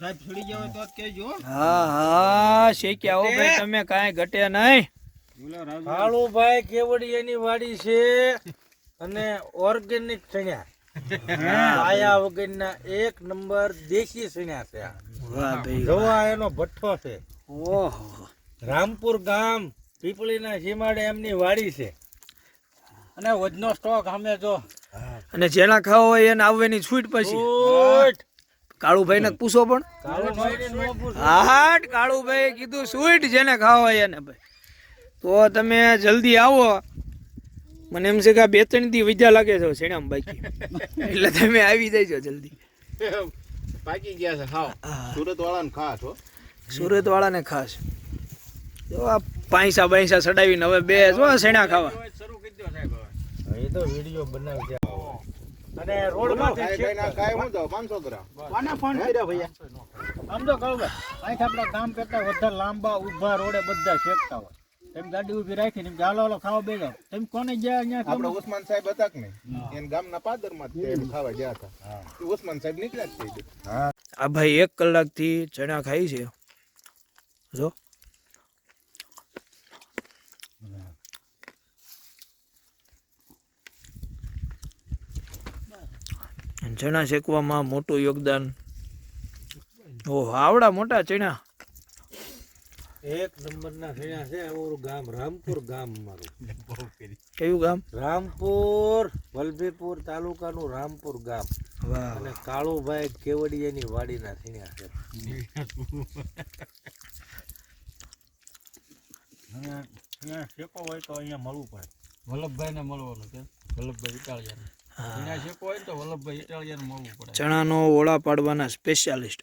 સાહેબ છોડી જાવ તો જ હા હા શેક્યા હો ભાઈ તમે કાંઈ ઘટે નહીં. કાળુભાઈ કેવડિયાની વાડી છે અને ઓર્ગેનિક ચણ્યા. આયા વગરના એક નંબર દેશી ચણ્યા છે જોવા એનો ભઠ્ઠો છે. ઓહો. રામપુર ગામ પીપળીના સીમાડે એમની વાડી છે. અને વજનો સ્ટોક અમે જો. અને જેના ખાવા હોય એને આવવાની છૂટ પછી. કાળુભાઈ ને પૂછો પણ. હાટ કાળુભાઈ કીધું સ્વીટ જેને ખાવા એને ભાઈ. તો તમે જલ્દી આવો. મને એમ છે કે આ બે ત્રણ દી વિજા લાગે છે શેણામ બાકી. એટલે તમે આવી જઈજો જલ્દી. પાકી ગયા છે ખાવ સુરત વાળાને ખાસ હો. સુરત વાળાને ખાસ. જો આ પાંસા બાંસા ચડાવીને હવે બે જો શેણા ખાવા. શરૂ કરી દો સાહેબ એ તો વીડિયો બનાવી અને રોડમાંથી ખાય ના ખાય હું જાવ 500 ગ્રામ. કોને ફોન કર્યો ભૈયા? આમ તો કહું ભાઈ અહીંથી આપણે ગામ કરતા વધારે લાંબા ઊભા રોડે બધા શેકતા હોય. તેમ ગાડી ઊભી રાખીને એમ કે હાલો હાલો ખાવા બે જાવ તેમ કોને ગયા અહીંયા આપણે ઉસ્માન સાહેબ હતા કે નહીં? એને ગામના પાદરમાં એમ ખાવા ગયા હતા. ઉસ્માન સાહેબ નીકળ્યા જ થઈ ગયા આ ભાઈ એક કલાકથી ચણા ખાઈ છે. જો. ચણા શેકવામાં મોટું યોગદાન. ઓહો આવડા મોટા ચણા. એક નંબરના થયા છે અમારું ગામ રામપુર ગામ મારું. કયું ગામ? રામપુર વલભીપુર તાલુકાનું રામપુર ગામ. વાહ. અને કાળુભાઈ કેવડિયાની વાડીના થયા છે. અહીંયા શેકો હોય તો અહીંયા મળવું પડે. વલ્લભભાઈ ને મળવાનું કે વલ્લભભાઈ ઇટાલિયન. ચણાનો ઓળા પાડવાના સ્પેશિયાલિસ્ટ